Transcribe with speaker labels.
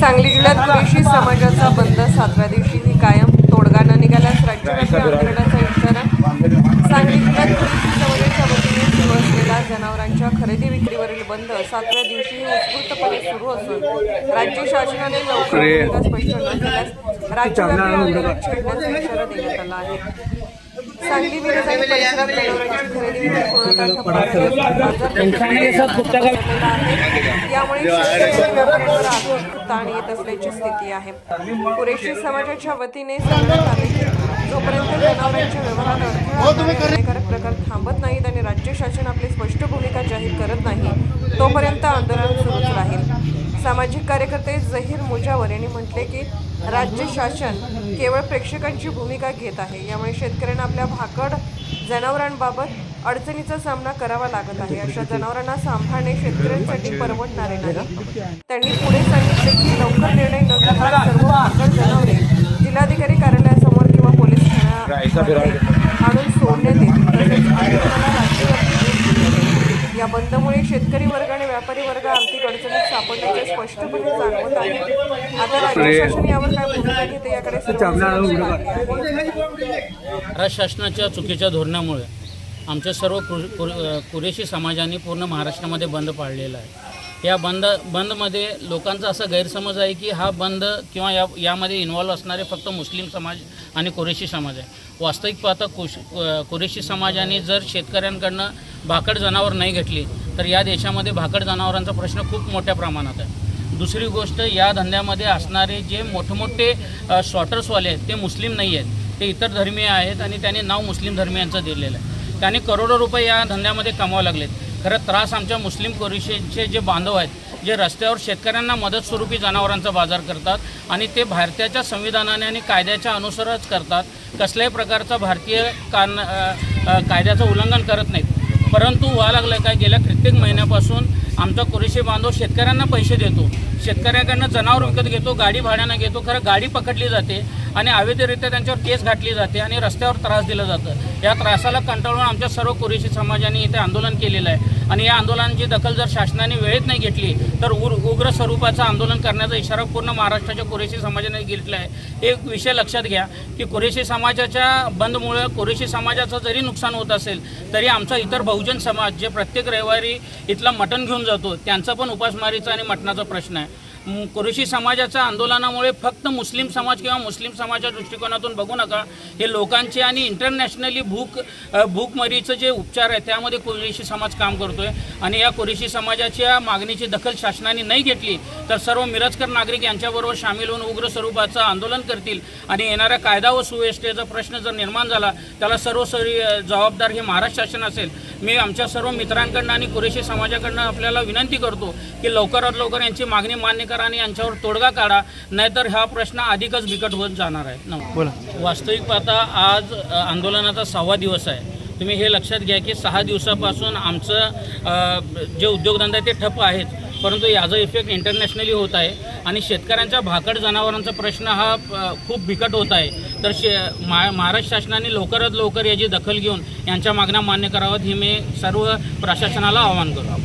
Speaker 1: कुरेशी समाजाचा बंद. सातव्या दिवशीही कायम तोडगा न निघाल्यास राज्यव्यापी आंदोलनाचा इशारा. सांगली जिल्ह्यात कुरेशी समाजाच्या वतीने सुरू असलेला जनावरांच्या खरेदी विक्रीवरील बंद सातव्या दिवशीही उत्स्फूर्तपणे सुरू असून राज्य शासनाने लवकर स्पष्ट न केल्यास राज्यव्यापी आंदोलन छेडण्याचा इशारा देण्यात आला आहे. सांगली मिरज आणि परिसरात खरेदी विक्री पूर्णतः ठप्प झाल्याने बाजारपेठेत पसरलेला आहे. यामुळे शेतकरी आणि व्यापाऱ्यांवर आर्थिक ताण येत असल्याची स्थिती आहे कुरेशी समाजाच्या वतीने सांगण्यात आले की जोपर्यंत जनावरांच्या व्यवहारात अन्यायकारक प्रकार थांबत नाहीत आणि राज्य शासन आपली स्पष्ट भूमिका जाहीर करत नाही तोपर्यंत आंदोलन राहील सामाजिक कार्यकर्ते झहीर मुजावर यांनी म्हटले की राज्य शासन केवळ प्रेक्षकांची भूमिका घेत आहे. यामुळे शेतकऱ्यांना आपल्या भाकड जनावरांबाबत अडचणीचा सामना करावा लागत आहे. अशा जनावरांना सांभाळणे शेतकऱ्यांसाठी परवडणारे नाही. त्यांनी पुढे सांगितले की लवकर निर्णय न घेता सर्व भाकड जनावरे जिल्हाधिकारी कार्यालयासमोर किंवा पोलीस ठाण्यात आणून सोडण्यात येतील तसेच आंदोलनाला राज्यव्यापी वेग दिली जाईल. या बंदमुळे शेतकरी वर्ग आणि व्यापारी वर्ग आर्थिक अडचणीत सापडण्याचे स्पष्टपणे जाणवत आहे. आता राज्य शासन यावर काय भूमिका घेते याकडे
Speaker 2: राज्य शासनाच्या चुकीच्या धोरणामुळे आमच्या सर्व कुर कुर कुरेशी समाजाने पूर्ण महाराष्ट्रामध्ये बंद पाळलेला आहे. या बंद बंदमध्ये लोकांचा असा गैरसमज आहे की हा बंद किंवा या यामध्ये इन्व्हॉल्व असणारे फक्त मुस्लिम समाज आणि कुरेशी समाज आहे. वास्तविक पाहता कुश कुरेशी समाजाने जर शेतकऱ्यांकडनं भाकड जनावर नाही घेतली तर या देशामध्ये भाकड जनावरांचा प्रश्न खूप मोठ्या प्रमाणात आहे. दुसरी गोष्ट या धंद्यामध्ये असणारे जे मोठमोठे अ, शॉटर्सवाले आहेत ते मुस्लिम नाही आहेत. ते इतर धर्मीय आहेत आणि त्यांनी नाव मुस्लिम धर्मियांचं दिलेलं आहे. त्यांनी करोडो रुपये या धंद्यामध्ये कमावं लागलेत. खरं त्रास आमच्या मुस्लिम कोरिशीचे जे बांधव आहेत जे रस्त्यावर शेतकऱ्यांना मदत स्वरूपी जनावरांचा बाजार करतात आणि ते भारताच्या संविधानाने आणि कायद्याच्या अनुसारच करतात कसल्याही प्रकारचा भारतीय कान कायद्याचं उल्लंघन करत नाहीत. परंतु व्हा लागलं काय? गेल्या कित्येक महिन्यापासून आमचा कुरेशी बांधव शेतकऱ्यांना पैसे देतो. शेतकऱ्याकडनं जनावर विकत घेतो गाडी भाड्यानं घेतो. खरं गाडी पकडली जाते आणि अवैधरित्या त्यांच्यावर केस घातली जाते आणि रस्त्यावर त्रास दिला जातं. या त्रासाला कंटाळून आमच्या सर्व कुरेशी समाजाने इथे आंदोलन केलेलं आहे. आणि या आंदोलनाची दखल जर शासनाने वेळेत नाही घेतली तर उर उग्र स्वरूपाचं आंदोलन करण्याचा इशारा पूर्ण महाराष्ट्राच्या कुरेशी समाजाने घेतला आहे. एक विषय लक्षात घ्या की कुरेशी समाजाच्या बंदमुळे कुरेशी समाजाचं जरी नुकसान होत असेल तरी आमचा इतर बहुजन समाज जे प्रत्येक रविवारी इथला मटण घेऊन जातो त्यांचा पण उपासमारीचा आणि मटणाचा प्रश्न आहे. कृषी समाजाच्या आंदोलनामुळे फक्त मुस्लिम समाज किंवा मुस्लिम समाजाच्या दृष्टिकोनातून बघू नका. हे लोकांचे आणि इंटरनॅशनली भूक भूकमरीचं जे उपचार आहे त्यामध्ये कुरेशी समाज काम करतो आहे आणि या कुरेशी समाजाच्या मागणीची दखल शासनाने नाही घेतली तर सर्व मिरजकर नागरिक यांच्याबरोबर सामील होऊन उग्र स्वरूपाचं आंदोलन करतील. आणि येणाऱ्या कायदा व सुव्यवस्थेचा प्रश्न जर निर्माण झाला त्याला सर्वसरी जबाबदार हे महाराष्ट्र शासन असेल. मी आमच्या सर्व मित्रांकडनं आणि कुरेशी समाजाकडनं आपल्याला विनंती करतो की लवकरात लवकर यांची मागणी मान्य करा आणि यांच्यावर तोडगा काढा नाहीतर हा प्रश्न अधिकच बिकट होत जाणार आहे.
Speaker 3: बोला.
Speaker 2: वास्तविक पाहता आज आंदोलनाचा सहावा दिवस आहे. तुम्ही हे लक्षात घ्या की सहा दिवसापासून आमचं जे उद्योगधंदा आहे ते ठप्प आहेत परंतु याचा इफेक्ट इंटरनॅशनली होत आहे. आणि शेतकऱ्यांच्या भाकड जनावरांचा प्रश्न हा खूप बिकट होत आहे. तर शे मा महाराष्ट्र शासनाने लवकरात लवकर याची दखल घेऊन यांच्या मागण्या मान्य कराव्यात हे मी सर्व प्रशासनाला आवाहन करतो.